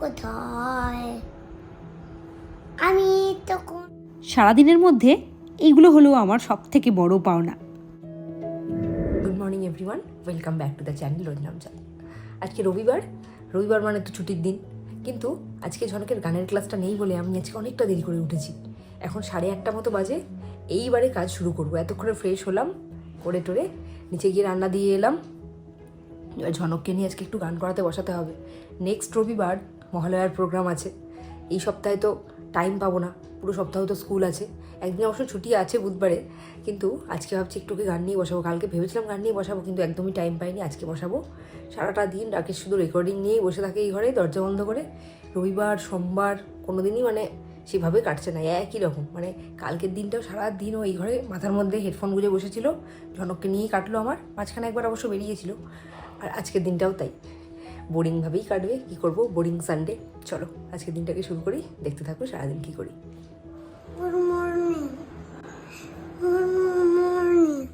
কোথায়? আমি তখন সারাদিনের মধ্যে এইগুলো হলো আমার সব থেকে বড় পাওনা। Good morning everyone welcome back to the channel রোজনাম চাল আজকে রবিবার। রবিবার মানে তো ছুটির দিন। কিন্তু আজকে ঝনকের গানের ক্লাসটা নেই বলে আমি আজকে অনেকটা দেরি করে উঠেছি। এখন সাড়ে আটটা মতো বাজে। এইবারে কাজ শুরু করব। এতক্ষণে ফ্রেশ হলাম করে টোরে নিচে গিয়ে রান্না দিয়ে এলাম। এবার ঝনককে নিয়ে আজকে একটু গান করাতে বসাতে হবে। নেক্সট রবিবার মহালয়ার প্রোগ্রাম আছে। এই সপ্তাহে তো টাইম পাবো না। পুরো সপ্তাহ তো স্কুল আছে। একদিন অবশ্য ছুটি আছে বুধবারে। কিন্তু আজকে ভাবছি একটুকে গান নিয়ে বসাবো। কালকে ভেবেছিলাম গান নিয়ে বসাবো, কিন্তু একদমই টাইম পাইনি। আজকে বসাবো। সারাটা দিন রাকেশ শুধু রেকর্ডিং নিয়েই বসে থাকে এই ঘরে, দরজা বন্ধ করে। রবিবার, সোমবার কোনো দিনই মানে সেভাবে কাটছে না। একই রকম। মানে কালকের দিনটাও সারা দিন ও এই ঘরে মাথার মধ্যে হেডফোন গুঁজে বসেছিল। ঝনককে নিয়েই কাটলো আমার। মাঝখানে একবার অবশ্য বেরিয়েছিল। আর আজকের দিনটাও তাই। বোরিংভাবেই কাটবে কী করব? বোরিং সানডে চলো আজকের দিনটাকে শুরু করি। দেখতে থাকো সারাদিন কী করি। গুড মর্নিং গুড মর্নিং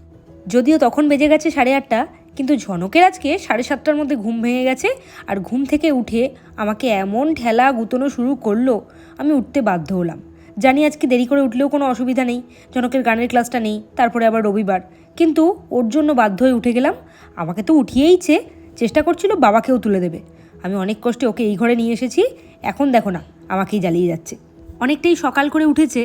যদিও তখন বেজে গেছে সাড়ে আটটা কিন্তু ঝনকের আজকে সাড়ে সাতটার মধ্যে ঘুম ভেঙে গেছে আর ঘুম থেকে উঠে আমাকে এমন ঠেলা গুতনো শুরু করল আমি উঠতে বাধ্য হলাম। জানি আজকে দেরি করে উঠলেও কোনো অসুবিধা নেই জনকের গানের ক্লাসটা নেই তারপরে আবার রবিবার। কিন্তু ওর জন্য বাধ্য হয়ে উঠে গেলাম। আমাকে তো উঠিয়েইছে চেষ্টা করছিল বাবাকেও তুলে দেবে। আমি অনেক কষ্টে ওকে এই ঘরে নিয়ে এসেছি, এখন দেখো না, আমাকেই জ্বালিয়ে যাচ্ছে। অনেকটাই সকাল করে উঠেছে,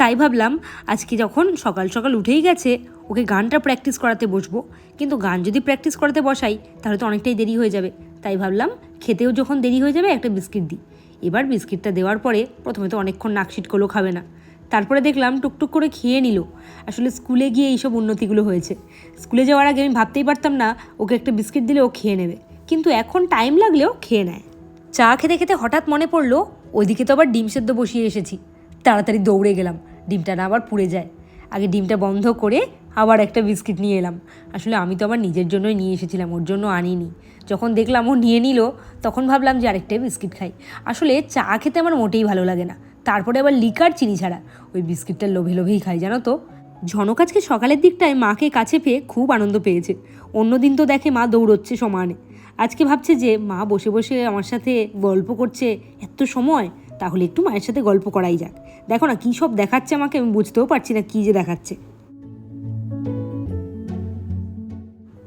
তাই ভাবলাম আজকে যখন সকাল সকাল উঠেই গেছে, ওকে গানটা প্র্যাকটিস করাতে বসবো। কিন্তু গান যদি প্র্যাকটিস করাতে বসাই, তাহলে তো অনেকটাই দেরি হয়ে যাবে। তাই ভাবলাম খেতেও যখন দেরি হয়ে যাবে, একটা বিস্কিট দিই। এবার বিস্কিটটা দেওয়ার পরে প্রথমে তো অনেকক্ষণ নাকশিট করলেও খাবে না। তারপরে দেখলাম টুকটুক করে খেয়ে নিল। আসলে স্কুলে গিয়ে এইসব উন্নতিগুলো হয়েছে। স্কুলে যাওয়ার আগে আমি ভাবতেই পারতাম না, ওকে একটা বিস্কিট দিলে ও খেয়ে নেবে। কিন্তু এখন টাইম লাগলেও খেয়ে নেয়। চা খেতে খেতে হঠাৎ মনে পড়ল, ওইদিকে তো আবার ডিম সেদ্ধ বসিয়ে এসেছি। তাড়াতাড়ি দৌড়ে গেলাম, ডিমটা না আবার পুড়ে যায়। আগে ডিমটা বন্ধ করে আবার একটা বিস্কিট নিয়ে এলাম। আসলে আমি তো আবার নিজের জন্যই নিয়ে এসেছিলাম, ওর জন্য আনিনি। যখন দেখলাম ও নিয়ে নিল, তখন ভাবলাম যে আরেকটা বিস্কিট খাই। আসলে চা খেতে আমার মোটেই ভালো লাগে না। তারপরে আবার লিকার চিনি ছাড়া। ওই বিস্কিটটা লোভে লোভেই খাই, জানো তো? ঝনক আজকে সকালের দিকটায় মাকে কাছে পেয়ে খুব আনন্দ পেয়েছে। অন্যদিন তো দেখে মা দৌড়চ্ছে সমানে। আজকে ভাবছে যে, মা বসে বসে আমার সাথে গল্প করছে এত সময়, তাহলে একটু মায়ের সাথে গল্প করাই যাক। দেখো না, কী সব দেখাচ্ছে আমাকে আমি বুঝতেও পারছি না কী যে দেখাচ্ছে।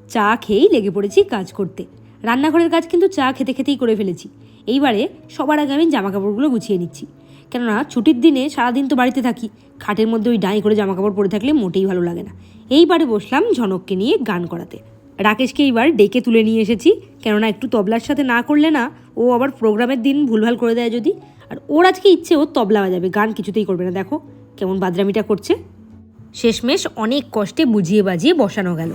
চা খেয়েই লেগে পড়েছি কাজ করতে। রান্নাঘরের কাজ কিন্তু চা খেতে খেতেই করে ফেলেছি। এইবারে সবার আগে আমি জামা কাপড়গুলো গুছিয়ে নিচ্ছি। কেননা ছুটির দিনে সারাদিন তো বাড়িতে থাকি। খাটের মধ্যে ওই ডাঁই করে জামা কাপড় পরে থাকলে মোটেই ভালো লাগে না। এইবারে বসলাম ঝনককে নিয়ে গান করাতে। রাকেশকে এইবার ডেকে তুলে নিয়ে এসেছি। কেননা একটু তবলার সাথে না করলে না ও আবার প্রোগ্রামের দিন ভুলভাল করে দেয় যদি। আর ওর আজকে ইচ্ছে ও তবলা বাজাবে, গান কিছুতেই করবে না। দেখো কেমন বাদরামিটা করছে। শেষমেশ অনেক কষ্টে বুঝিয়ে বাজিয়ে বসানো গেল।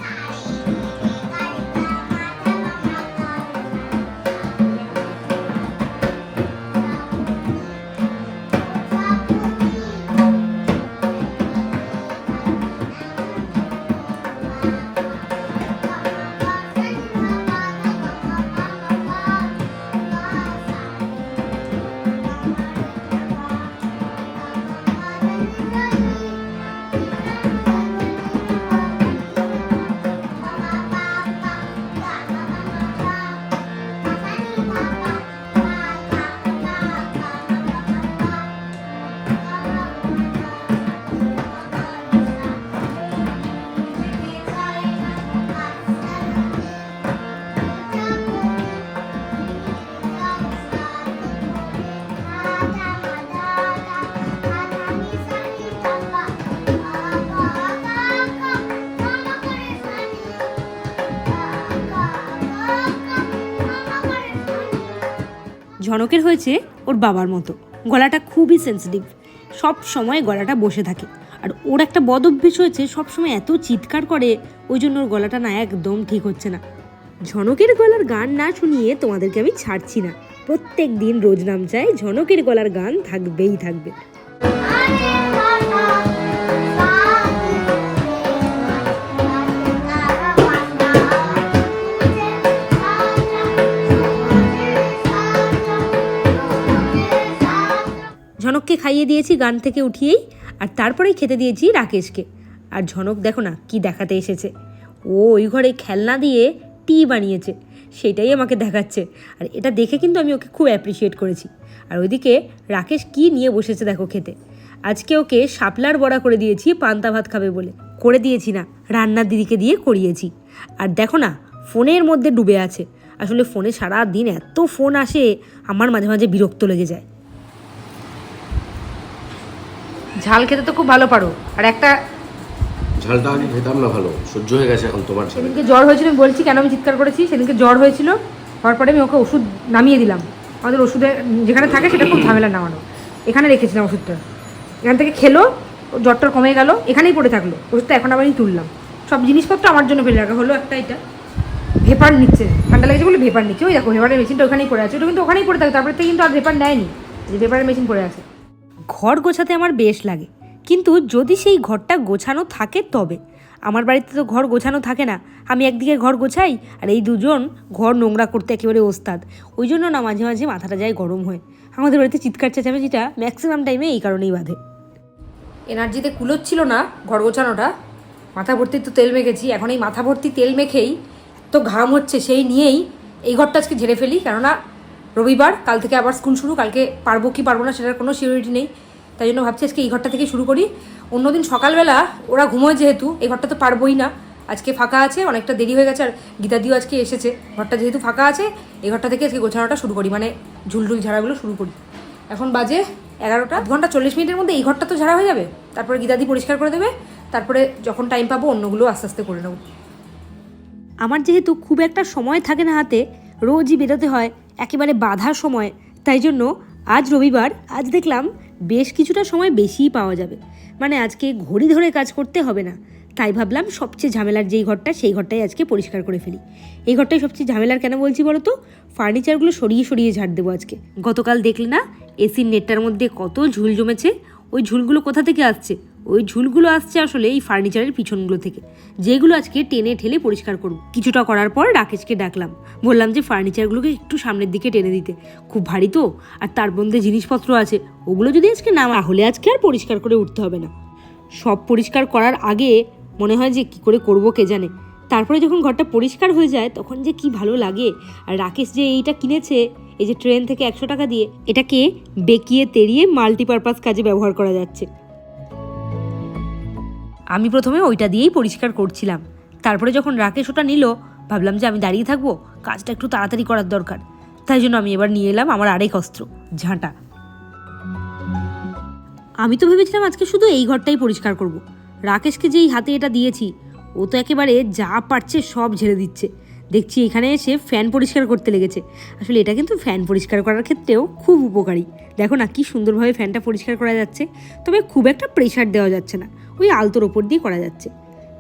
ঝনকের হয়েছে ওর বাবার মতো। গলাটা খুবই সেন্সিটিভ সব সময় গলাটা বসে থাকে। আর ওর একটা বদ অভ্যেস হয়েছে সবসময় এত চিৎকার করে, ওই জন্য ওর গলাটা না একদম ঠিক হচ্ছে না। ঝনকের গলার গান না শুনিয়ে তোমাদেরকে আমি ছাড়ছি না। প্রত্যেক দিন রোজ নাম চাই, ঝনকের গলার গান থাকবেই থাকবে। ঝনককে খাইয়ে দিয়েছি, গান থেকে উঠিয়েই, আর তারপরেই খেতে দিয়েছি রাকেশকে। আর ঝনক, দেখো না, কি দেখাতে এসেছে। ও ওই ঘরে খেলনা দিয়ে টি বানিয়েছে, সেটাই আমাকে দেখাচ্ছে। আর এটা দেখে কিন্তু আমি ওকে খুব অ্যাপ্রিসিয়েট করেছি। আর ওইদিকে রাকেশ কি নিয়ে বসেছে দেখো খেতে। আজকে ওকে শাপলার বড়া করে দিয়েছি, পান্তা ভাত খাবে বলে। করে দিয়েছি না, রান্নার দিদিকে দিয়ে করিয়েছি। আর দেখো না, ফোনের মধ্যে ডুবে আছে। আসলে ফোনে সারা দিন এত ফোন আসে, আমার মাঝে মাঝে বিরক্ত লেগে যায়। ঝাল খেতে তো খুব ভালো পারো। আর একটা ঝালটা আগে খেতাম না ভালো সহ্য হয়ে গেছে এখন তোমার সেদিনকে জ্বর হয়েছিল আমি বলছি কেন আমি চিৎকার করেছি? সেদিনকে জ্বর হয়েছিল হওয়ার পরে আমি ওকে ওষুধ নামিয়ে দিলাম। আমাদের ওষুধে যেখানে থাকে সেটা খুব ঝামেলা নামানো। এখানে রেখেছিলাম ওষুধটা। এখান থেকে খেলো জ্বরটা কমে গেল এখানেই পড়ে থাকল। ওষুধটা এখন আবারই তুললাম। সব জিনিসপত্র আমার জন্য ফেলে রাখা হলো একটা এটা। ভেপার নিচ্ছে ঠান্ডা লেগেছে বলে ভেপার নিচ্ছে। ওই দেখো ভেপারের মেশিনটা ওখানেই পড়ে আছে। ওটা কিন্তু ওখানেই পড়ে থাকে তারপরে থেকে কিন্তু আর ভেপার নেয়নি। যে ভেপারের মেশিন পড়ে আছে। ঘর গোছাতে আমার বেশ লাগে। কিন্তু যদি সেই ঘরটা গোছানো থাকে তবে। আমার বাড়িতে তো ঘর গোছানো থাকে না। আমি একদিকে ঘর গোছাই আর এই দুজন ঘর নোংরা করতে একেবারে ওস্তাদ। ওই জন্য না মাঝে মাঝে মাথাটা যায় গরম হয়। আমাদের বাড়িতে চিৎকার চেঁচামেচিটা ম্যাক্সিমাম টাইমে এই কারণেই বাঁধে। এনার্জিতে কুলোচ্ছিল না ঘর গোছানোটা। মাথা ভর্তি তো তেল মেখেছি। এখন এই মাথা ভর্তি তেল মেখেই তো ঘাম হচ্ছে সেই নিয়েই এই ঘরটা আজকে ঝেড়ে ফেলি। কেননা রবিবার, কাল থেকে আবার স্কুল শুরু, কালকে পারব কি পারব না সেটার কোনো সিউরিটি নেই। তাই জন্য ভাবছি আজকে এই ঘরটা থেকে শুরু করি। অন্যদিন সকালবেলা ওরা ঘুমোয় যেহেতু, এই ঘরটা তো পারবোই না। আজকে ফাঁকা আছে, অনেকটা দেরি হয়ে গেছে আর গীতাদিও আজকে এসেছে। ঘরটা যেহেতু ফাঁকা আছে, এই ঘরটা থেকে আজকে গোছানোটা শুরু করি মানে ঝুলঝুল ঝাড়াগুলো শুরু করি। এখন বাজে এগারোটা ঘণ্টা চল্লিশ মিনিটের মধ্যে এই ঘরটা তো ঝাড়া হয়ে যাবে। তারপরে গীতাদি পরিষ্কার করে দেবে, তারপরে যখন টাইম পাবো অন্যগুলো আস্তে আস্তে করে নেব। আমার যেহেতু খুব একটা সময় থাকে না হাতে, রোজই বেরোতে হয়। একেবারে বাধার সময়। তাই জন্য আজ রবিবার আজ দেখলাম বেশ কিছুটা সময় বেশিই পাওয়া যাবে। মানে আজকে ঘড়ি ধরে কাজ করতে হবে না। তাই ভাবলাম সবচেয়ে ঝামেলার যেই ঘরটা, সেই ঘরটাই আজকে পরিষ্কার করে ফেলি। এই ঘরটাই সবচেয়ে ঝামেলার কেন বলছি বলো তো ফার্নিচারগুলো সরিয়ে সরিয়ে ঝাড় দেবো আজকে। গতকাল দেখলে না এসির নেটটার মধ্যে কত ঝুল জমেছে? ওই ঝুলগুলো কোথা থেকে আসছে? ওই ঝুলগুলো আসছে আসলে এই ফার্নিচারের পিছনগুলো থেকে। যেগুলো আজকে টেনে ঠেলে পরিষ্কার করব। কিছুটা করার পর রাকেশকে ডাকলাম। বললাম যে ফার্নিচারগুলোকে একটু সামনের দিকে টেনে দিতে। খুব ভারী তো, আর তার মধ্যে জিনিসপত্র আছে। ওগুলো যদি আজকে না তাহলে আজকে আর পরিষ্কার করে উঠতে হবে না। সব পরিষ্কার করার আগে মনে হয় যে কি করে করব কে জানে। তারপরে যখন ঘরটা পরিষ্কার হয়ে যায়, তখন যে কি ভালো লাগে। আর রাকেশ যে এইটা কিনেছে, এই যে ট্রেন থেকে একশো টাকা দিয়ে, এটাকে বেকিয়ে তেড়িয়ে মাল্টিপারপাস কাজে ব্যবহার করা যাচ্ছে। আমি প্রথমে ওইটা দিয়েই পরিষ্কার করছিলাম। তারপরে যখন রাকেশ ওটা নিল, ভাবলাম যে আমি দাঁড়িয়ে থাকব, কাজটা একটু তাড়াতাড়ি করার দরকার। তাই জন্য আমি এবার নিয়ে এলাম আমার আরেক অস্ত্র, ঝাঁটা। আমি তো ভেবেছিলাম আজকে শুধু এই ঘরটাই পরিষ্কার করব। রাকেশকে যেই হাতে এটা দিয়েছি, ও তো একেবারে যা পারছে সব ঝেড়ে দিচ্ছে। দেখছি এখানে এসে ফ্যান পরিষ্কার করতে লেগেছে। আসলে এটা কিন্তু ফ্যান পরিষ্কার করার ক্ষেত্রেও খুব উপকারী। দেখো না, কি সুন্দরভাবে ফ্যানটা পরিষ্কার করা যাচ্ছে। তবে খুব একটা প্রেশার দেওয়া যাচ্ছে না। ওই আলতোর ওপর দিয়ে করা যাচ্ছে।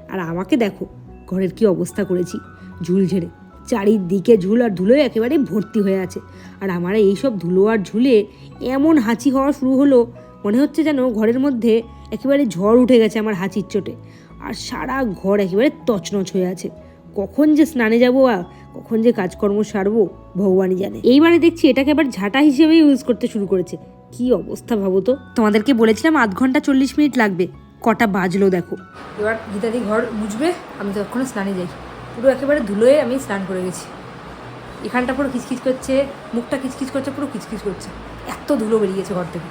আর আমাকে দেখো, ঘরের কি অবস্থা করেছি। ঝুল ঝেড়ে, চারিদিকে ঝুল আর ধুলোয় একেবারে ভর্তি হয়ে আছে। আর আমার এইসব ধুলো আর ঝুলে এমন হাঁচি হওয়া শুরু হলো, মনে হচ্ছে যেন ঘরের মধ্যে একেবারে ঝড় উঠে গেছে আমার হাঁচির চোটে। আর সারা ঘর একেবারে তছনছ হয়ে আছে। কখন যে স্নানে যাব আর কখন যে কাজকর্ম সারবো, ভগবানই জানে। এইবারে দেখছি এটাকে আবার ঝাঁটা হিসেবে ইউজ করতে শুরু করেছে। কি অবস্থা ভাবো তো? তোমাদেরকে বলেছিলাম আধ ঘণ্টা চল্লিশ মিনিট লাগবে। কটা বাজলো দেখো। এবার গীতাদি ঘর মুছবে আমি তখন স্নানে যাই। পুরো একেবারে ধুলোয় আমি স্নান করে গেছি। এখানটা পুরো কিচকিচ করছে মুখটা কিচকিচ করছে পুরো কিচকিচ করছে। এত ধুলো বেরিয়েছে ঘর থেকে।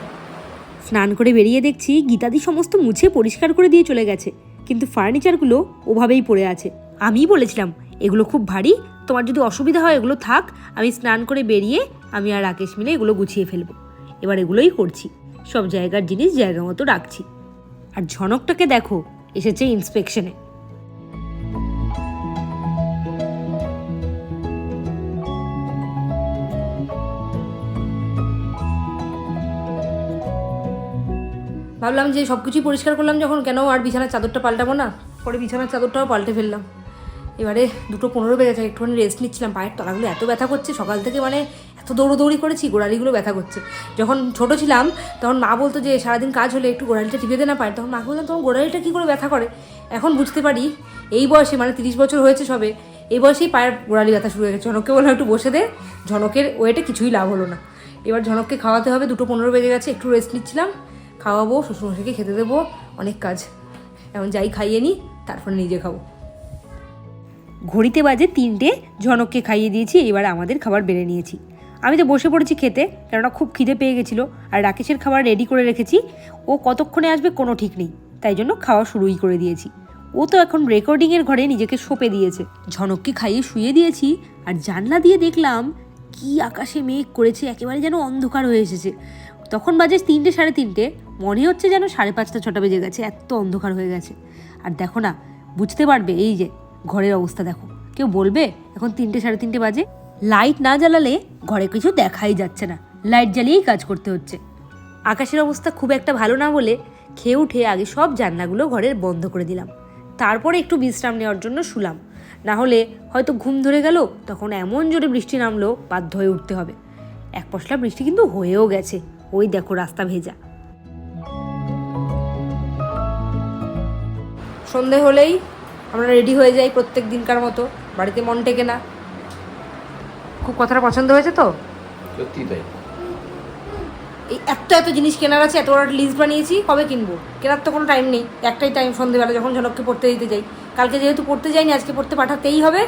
স্নান করে বেরিয়ে দেখছি গীতাদি সমস্ত মুছে পরিষ্কার করে দিয়ে চলে গেছে। কিন্তু ফার্নিচারগুলো ওভাবেই পড়ে আছে। আমিই বলেছিলাম এগুলো খুব ভারী তোমার যদি অসুবিধা হয় এগুলো থাক আমি স্নান করে বেরিয়ে আমি আর রাকেশ মিলে এগুলো গুছিয়ে ফেলব। এবার এগুলোই করছি। সব জায়গার জিনিস জায়গা মতো রাখছি। আর ঝনকটাকে দেখো, এসেছে ইন্সপেকশনে ভাবলাম যে সব কিছুই পরিষ্কার করলাম যখন, কেন আর বিছানার চাদরটা পাল্টাবো না? পরে বিছানার চাদরটাও পাল্টে ফেললাম। এবারে দুটো পনেরো বেজে গেছে একটুখানি রেস্ট নিচ্ছিলাম, পায়ের তলাগুলো এত ব্যথা করছে, সকাল থেকে মানে এত দৌড়োদৌড়ি করেছি, গোড়ালিগুলো ব্যথা করছে। যখন ছোট ছিলাম, তখন মা বলতো যে, সারাদিন কাজ হলে একটু গোড়ালিটা টিপে দে না পায়। তখন মাকে বলতাম তখন গোড়ালিটা কী করে ব্যথা করে? এখন বুঝতে পারি, এই বয়সে মানে তিরিশ বছর হয়েছে সবে, এই বয়সেই পায়ের গোড়ালি ব্যথা শুরু হয়ে গেছে। ঝনককে বললাম, একটু বসে দে। ঝনকের ওয়েটে কিছুই লাভ হলো না। এবার ঝনককে খাওয়াতে হবে, দুটো পনেরো বেজে গেছে, একটু রেস্ট নিচ্ছিলাম, খাওয়াবো, শ্বশুরমশাইকে খেতে দেবো, অনেক কাজ। এখন যাই খাইয়ে নিই, তারপরে নিজে খাব। ঘড়িতে বাজে তিনটে, ঝনককে খাইয়ে দিয়েছি, এবার আমাদের খাবার বেড়ে নিয়েছি। আমি তো বসে পড়েছি খেতে, কেননা খুব খিদে পেয়ে গেছিল আর রাকেশের খাবার রেডি করে রেখেছি। ও কতক্ষণে আসবে কোনো ঠিক নেই, তাই জন্য খাওয়া শুরুই করে দিয়েছি। ও তো এখন রেকর্ডিংয়ের ঘরে নিজেকে সঁপে দিয়েছে। ঝনককে খাইয়ে শুয়ে দিয়েছি আর জানলা দিয়ে দেখলাম কি আকাশে মেঘ করেছে, একেবারে যেন অন্ধকার হয়ে এসেছে। তখন বাজে তিনটে সাড়ে তিনটে, মনে হচ্ছে যেন সাড়ে পাঁচটা, ছটা বেজে গেছে, এত অন্ধকার হয়ে গেছে। আর দেখো না, বুঝতে পারবে এই যে, ঘরের অবস্থা দেখো। কেউ বলবে এখন তিনটে সাড়ে তিনটে বাজে? লাইট না জ্বালালে ঘরে কিছু দেখাই যাচ্ছে না। লাইট জ্বালিয়েই কাজ করতে হচ্ছে। আকাশের অবস্থা খুব একটা ভালো না বলে খেয়ে উঠে আগে সব জানলাগুলো ঘরের বন্ধ করে দিলাম। তারপরে একটু বিশ্রাম নেওয়ার জন্য শুলাম। না হলে হয়তো ঘুম ধরে গেল, তখন এমন জোরে বৃষ্টি নামলো, বাধ্য হয়ে উঠতে হবে। এক পশলা বৃষ্টি কিন্তু হয়েও গেছে। ওই দেখো রাস্তা ভেজা। সন্ধে হলেই আমরা রেডি হয়ে যাই প্রত্যেক দিনকার মতো। বাড়িতে মন টেকে না। খুব কথাটা পছন্দ হয়েছে তো? সত্যি তাই। এই এত এত জিনিস কেনার আছে এত বড় লিস্ট বানিয়েছি কবে কিনবো? কেনার তো কোনো টাইম নেই একটাই টাইম সন্ধেবেলা যখন ঝনককে পড়তে দিতে যাই। কালকে যেহেতু পড়তে যাইনি আজকে পড়তে পাঠাতেই হবে।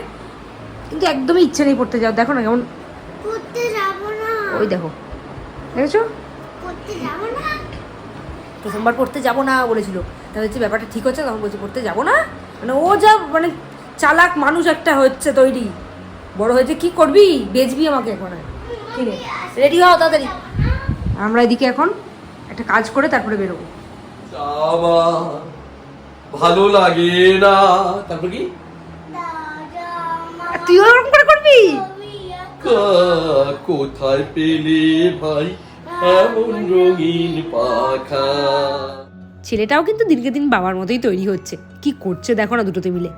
কিন্তু একদমই ইচ্ছে নেই পড়তে যাও দেখো না কেমন ওই দেখো। দেখেছ? প্রথমবার পড়তে যাব না বলেছিল। তা হচ্ছে ব্যাপারটা ঠিক হচ্ছে? তখন বলছি পড়তে যাব না? মানে ও যা মানে চালাক মানুষ একটা হচ্ছে তৈরি। বড় হয়েছে কি করবি? বেচবি আমাকে এখন কিনে রেডি হও তাড়াতাড়ি। আমরা এদিকে এখন একটা কাজ করে তারপরে বেরোবো। ভালো লাগে না। তারপর কি? আর তুইও ওরকম করে করবি? কা- কোথায় পেলে ভাই? এমন রঙিন পাখা। ছেলেটাও কিন্তু দিনকে দিন বাবার মতোই তৈরি হচ্ছে। কি করছে দেখো না দুটোতে মিলে।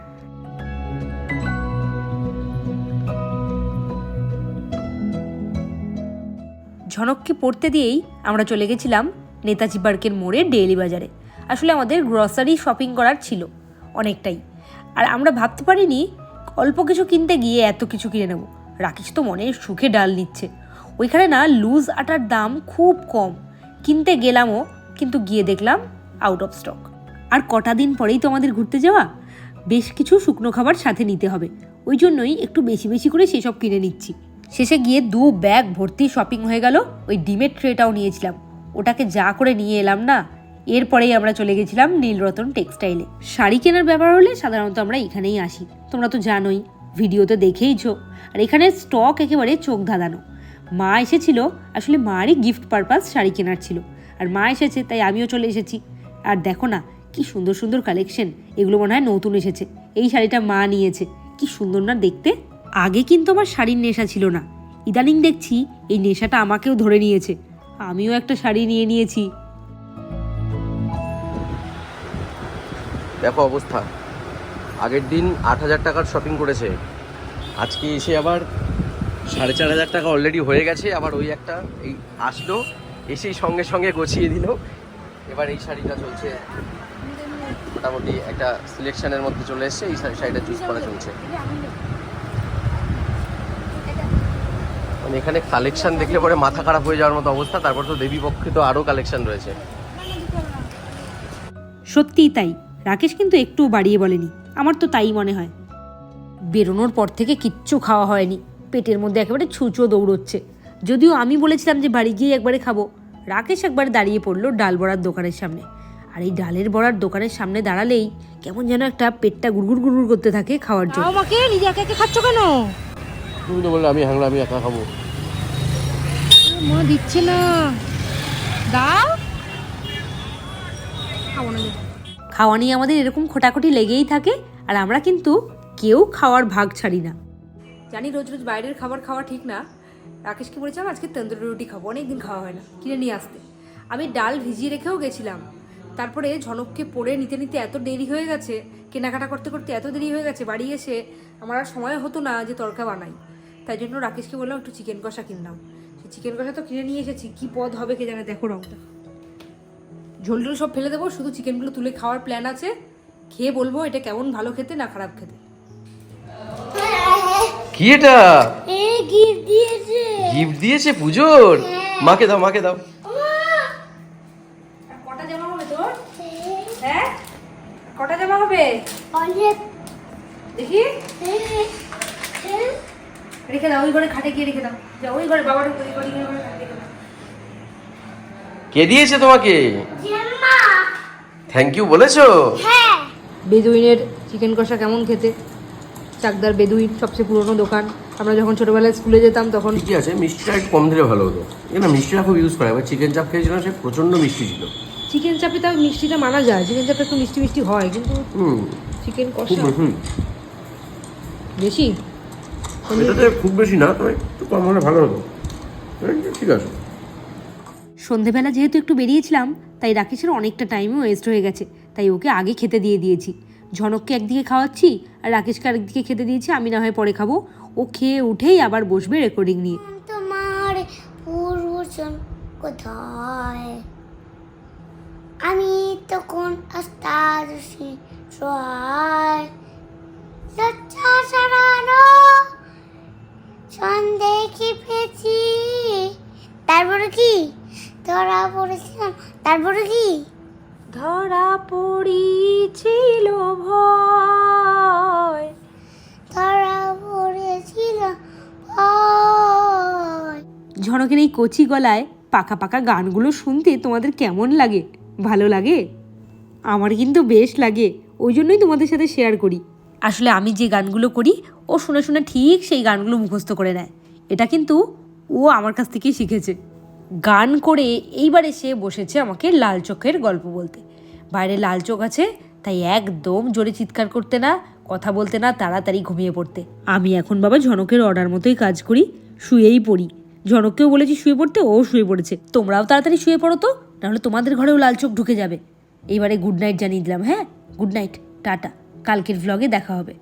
ঝনককে পড়তে দিয়েই আমরা চলে গেছিলাম নেতাজি পার্কের মোড়ে ডেইলি বাজারে। আসলে আমাদের গ্রসারি শপিং করার ছিল অনেকটাই। আর আমরা ভাবতে পারিনি অল্প কিছু কিনতে গিয়ে এত কিছু কিনে নেব। রাকেশ তো মনে সুখে ডাল নিচ্ছে। ওইখানে না লুজ আটার দাম খুব কম। কিনতে গেলামও, কিন্তু গিয়ে দেখলাম আউট অফ স্টক আর কটা দিন পরেই তো আমাদের ঘুরতে যাওয়া। বেশ কিছু শুকনো খাবার সাথে নিতে হবে। ওই জন্যই একটু বেশি বেশি করে সেসব কিনে নিচ্ছি। শেষে গিয়ে দু ব্যাগ ভর্তি শপিং হয়ে গেল। ওই ডিমের ট্রেটাও নিয়েছিলাম। ওটাকে যা করে নিয়ে এলাম না, এরপরেই আমরা চলে গেছিলাম নীলরতন টেক্সটাইলে শাড়ি কেনার ব্যাপার হলে সাধারণত আমরা এখানেই আসি। তোমরা তো জানোই ভিডিওতে দেখেইছো। আর এখানে স্টক একেবারে চোখ ধাঁধানো। মা এসেছিল, আসলে মারই গিফট পারপাস শাড়ি কেনার ছিল। আর মা এসেছে, তাই আমিও চলে এসেছি। আর দেখো না, কি সুন্দর সুন্দর কালেকশন এগুলো মনে হয় নতুন এসেছে। এই শাড়িটা মা নিয়েছে। কি সুন্দর না দেখতে। আগে কিন্তু আমার শাড়ির নেশা ছিল না। ইদানিং দেখছি এই নেশাটা আমাকেও ধরে নিয়েছে। আমিও একটা শাড়ি নিয়ে নিয়েছি। দেখো অবস্থা। আগের দিন আট হাজার টাকার শপিং করেছে। আজকে এসে আবার সাড়ে চার হাজার টাকা অলরেডি হয়ে গেছে। আবার ওই একটা এই আসলো, এসেই সঙ্গে সঙ্গে গছিয়ে দিল। এবার এই শাড়িটা চলছে। মোটামুটি একটা সিলেকশনের মধ্যে চলে এসছে। এই শাড়ি- শাড়িটা চুজ করা চলছে। মানে এখানে কালেকশন দেখলে পরে মাথা খারাপ হয়ে যাওয়ার মতো অবস্থা তারপর তো দেবী পক্ষে তো আরও কালেকশন রয়েছে। সত্যিই তাই। রাকেশ কিন্তু একটু বাড়িয়ে বলেনি। আমার তো তাই মনে হয়। বেরোনোর পর থেকে কিচ্ছু খাওয়া হয়নি। পেটের মধ্যে একেবারে ছুঁচো দৌড়চ্ছে। যদিও আমি বলেছিলাম যে বাড়ি গিয়ে একবারে খাব রাকেশ একবার দাঁড়িয়ে পড়ল ডাল বড়ার দোকানের সামনে। আর এই ডালের বড়ার দোকানের সামনে দাঁড়ালেই কেমন যেন একটা পেটটা গুড়গুড় গুড়গুড় করতে থাকে খাওয়ার জন্য। আমাকে নিজে একা একা খাচ্ছ কেন? তুমি তো বললে আমি হাংলা আমি একা খাব। মা দিচ্ছে না। দাও। খাব না খাওয়া নিয়ে আমাদের এরকম খোটাখুটি লেগেই থাকে আর আমরা কিন্তু কেউ খাওয়ার ভাগ ছাড়ি না। জানি রোজ রোজ বাইরের খাবার খাওয়া ঠিক না। রাকেশকে বলেছিলাম আজকে তন্দুরি রুটি খাব অনেক দিন খাওয়া হয় না। কিনে নিয়ে আসতে। আমি ডাল ভিজিয়ে রেখেও গেছিলাম। তারপরে ঝনককে পড়ে নিতে নিতে এত দেরি হয়ে গেছে কেনাকাটা করতে করতে এত দেরি হয়ে গেছে বাড়ি এসে আমার আর সময় হতো না যে তরকা বানাই। তাই জন্য রাকেশকে বললাম একটু চিকেন কষা কিনলাম সেই চিকেন কষা তো কিনে নিয়ে এসেছি কি পদ হবে কে জানে দেখো রংটা। ঝোল টোল সব ফেলে দেবো শুধু চিকেনগুলো তুলে খাওয়ার প্ল্যান আছে। খেয়ে বলব এটা কেমন ভালো খেতে না খারাপ খেতে। কি এটা? গিফট দিয়েছে। গিফট দিয়েছে পুজোর? মাকে দাও মাকে দাও। কটা জামা হবে তোর? হ্যাঁ। কটা জামা হবে? অনেক। দেখি। রেখে দাও ওই ঘরে খাটে গিয়ে রেখে দাও। যা ওই ঘরে বাবার ওই ঘরে গিয়ে ওই ঘরে খাটে রেখে দাও। কে দিয়েছে তোমাকে? জেম্মা থ্যাংক ইউ বলেছ? হ্যাঁ। বেদুইনের চিকেন কষা কেমন খেতে? চাকদার বেদুইন সবচেয়ে পুরনো দোকান। আমরা যখন ছোটবেলায় স্কুলে যেতাম তখন ঠিকই আছে মিষ্টিটা একটু কম দিলে ভালো হতো। এ না মিষ্টিটা খুব ইউজ করে এবার চিকেন চাপ খেয়েছিলাম সে প্রচণ্ড মিষ্টি ছিল। চিকেন চাপে তাও মিষ্টিটা মানা যায়। চিকেন চাপে একটু মিষ্টি মিষ্টি হয় কিন্তু হুম। চিকেন কষা বেশি? এটাতে খুব বেশি না তবে একটু কম হলে ভালো হতো। ঠিক আছে। সন্ধেবেলা যেহেতু একটু বেরিয়েছিলাম তাই রাকেশের অনেকটা টাইমও ওয়েস্ট হয়ে গেছে। তাই ওকে আগে খেতে দিয়ে দিয়েছি। ঝনককে একদিকে খাওয়াচ্ছি আর রাকেশকে আরেকদিকে খেতে দিয়েছি আমি না হয় পরে খাব। ও খেয়ে উঠেই আবার বসবে রেকর্ডিং নিয়ে। তোমার পূর্বজন কোথায়? আমি তখন আস্তাদশি সহায় লজ্জা সারানো খেপেছি তারপরে কি? ধরা পড়েছিলাম। তারপরে কি? ধরা পড়িছিল ভয়। ধরা পড়েছিল ভয়। ঝনকের এই কচি গলায় পাকা পাকা গানগুলো শুনতে তোমাদের কেমন লাগে? ভালো লাগে? আমার কিন্তু বেশ লাগে। ওই জন্যই তোমাদের সাথে শেয়ার করি। আসলে আমি যে গানগুলো করি ও শুনে শুনে ঠিক সেই গানগুলো মুখস্থ করে নেয়। এটা কিন্তু ও আমার কাছ থেকেই শিখেছে। গান করে এইবার এসে বসেছে আমাকে লাল চোখের গল্প বলতে। বাইরে লাল চোখ আছে, তাই একদম জোরে চিৎকার করতে না, কথা বলতে না, তাড়াতাড়ি ঘুমিয়ে পড়তে। আমি এখন বাবা ঝনকের অর্ডার মতোই কাজ করি, শুয়েই পড়ি। ঝনককেও বলেছি শুয়ে পড়তে, ও শুয়ে পড়েছে। তোমরাও তাড়াতাড়ি শুয়ে পড়ো তো, নাহলে তোমাদের ঘরেও লাল চোখ ঢুকে যাবে। এইবারে গুড নাইট জানিয়ে দিলাম হ্যাঁ? গুড নাইট টাটা। কালকের ভ্লগে দেখা হবে।